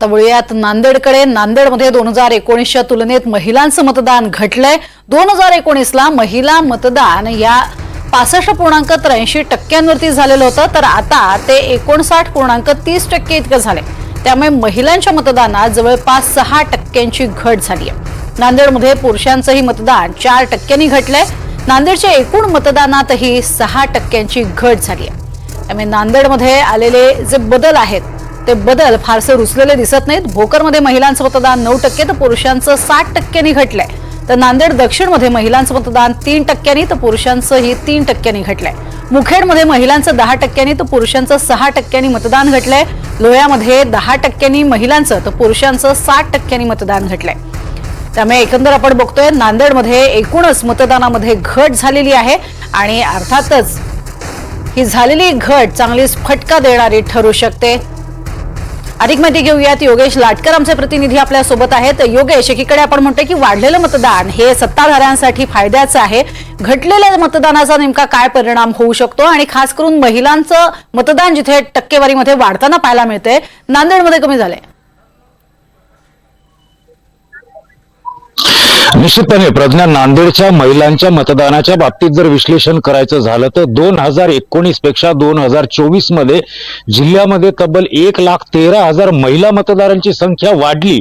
तर वळूयात नांदेडकडे. नांदेडमध्ये दोन हजार एकोणीसच्या तुलनेत महिलांचं मतदान घटलंय. दोन हजार एकोणीसला महिला मतदान या पासष्ट पूर्णांक त्र्याऐंशी टक्क्यांवरती झालेलं होतं. तर आता ते एकोणसाठ पूर्णांक तीस टक्के इतकं झालंय. त्यामुळे महिलांच्या मतदानात जवळपास सहा टक्क्यांची घट झाली आहे नांदेडमध्ये पुरुषांचंही मतदान चार टक्क्यांनी घटलंय. नांदेडच्या एकूण मतदानातही सहा टक्क्यांची घट झाली आहे त्यामुळे नांदेडमध्ये आलेले जे बदल आहेत ते बदल फारसे रुचलेले दिसत नाहीत. भोकरमध्ये महिलांचं मतदान नऊ टक्के तर पुरुषांचं साठ टक्क्यांनी घटलंय तर नांदेड दक्षिणमध्ये महिलांचं मतदान तीन टक्क्यांनी तर पुरुषांचंही तीन टक्क्यांनी घटलंय. मुखेडमध्ये महिलांचं दहा टक्क्यांनी तर पुरुषांचं सहा टक्क्यांनी मतदान घटलंय. लोह्यामध्ये दहा टक्क्यांनी महिलांचं तर पुरुषांचं साठ टक्क्यांनी मतदान घटलंय. त्यामुळे एकंदर आपण बघतोय नांदेडमध्ये एकूणच मतदानामध्ये घट झालेली आहे. आणि अर्थातच ही झालेली घट चांगलीच फटका देणारी ठरू शकते. अधिक माहिती घेऊयात. योगेश लाटकर आमचे प्रतिनिधी आपल्यासोबत आहेत. योगेश एकीकडे आपण म्हणतोय की वाढलेलं मतदान हे सत्ताधाऱ्यांसाठी फायद्याचं आहे. घटलेल्या मतदानाचा नेमका काय परिणाम होऊ शकतो? आणि खास करून महिलांचं मतदान जिथे टक्केवारीमध्ये वाढताना पाहायला मिळतंय नांदेडमध्ये कमी झालंय. निश्चितपणे प्रज्ञा नांदेडच्या महिलांच्या मतदानाच्या बाबतीत जर विश्लेषण करायचं झालं तर दोन हजार एकोणीसपेक्षा दोन हजार चोवीसमध्ये जिल्ह्यामध्ये तब्बल एक लाख तेरा हजार महिला मतदारांची संख्या वाढली.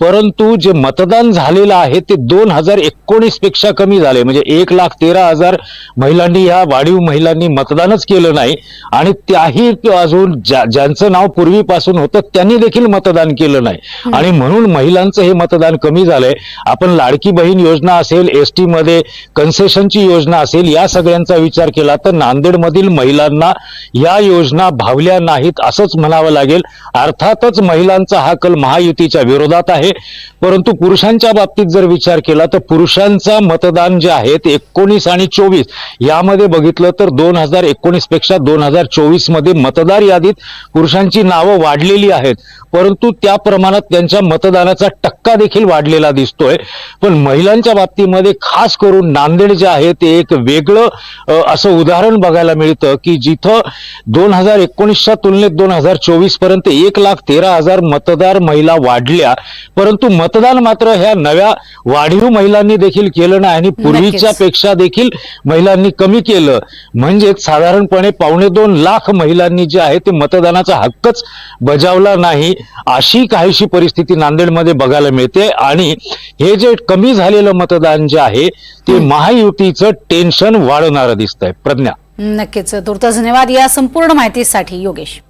परंतु जे मतदान झालेलं आहे ते दोन हजार एकोणीसपेक्षा कमी झाले. म्हणजे एक लाख तेरा हजार महिलांनी या वाढीव महिलांनी मतदानच केलं नाही. आणि त्याही अजून ज्या- ज्यांचं नाव पूर्वीपासून होतं त्यांनी देखील मतदान केलं नाही. आणि म्हणून महिलांचं हे मतदान कमी झालंय. आपण लाडकी बहीण योजना असेल एसमध्ये कन्सेशनची योजना असेल या सगळ्यांचा विचार केला तर नांदेडमधील महिलांना या योजना भावल्या नाहीत असंच म्हणावं लागेल. अर्थातच महिलांचा हा कल महायुतीच्या विरोधात आहे. परंतु पुरुषांच्या बाबतीत जर विचार केला तर पुरुषांचा मतदान जे आहे ते एकोणीस आणि चोवीस यामध्ये बघितलं तर दोन हजार एकोणीसपेक्षा दोन हजार चोवीसमध्ये मतदार यादीत पुरुषांची नावं वाढलेली आहेत. परंतु त्या प्रमाणात त्यांच्या मतदानाचा टक्का देखील वाढलेला दिसतोय. पण महिलांच्या बाबतीमध्ये खास करून नांदेड जे आहे ते एक वेगळं असं उदाहरण बघायला मिळतं की जिथं दोन हजार एकोणीसच्या तुलनेत दोन हजार चोवीसपर्यंत एक लाख तेरा हजार मतदार महिला वाढल्या परंतु मतदान मात्र ह्या नव्या वाढीव महिलांनी देखील केलं नाही आणि पूर्वीच्या पेक्षा देखील महिलांनी कमी केलं. म्हणजेच साधारणपणे पावणे दोन लाख महिलांनी जे आहे ते मतदानाचा हक्कच बजावला नाही अशी काहीशी परिस्थिती नांदेडमध्ये बघायला मिळते. आणि हे जे कमी झालेलं मतदान जे आहे ते महायुतीचं टेन्शन वाढवणारं दिसतंय. प्रज्ञा. नक्कीच. तुर्त धन्यवाद या संपूर्ण माहितीसाठी योगेश.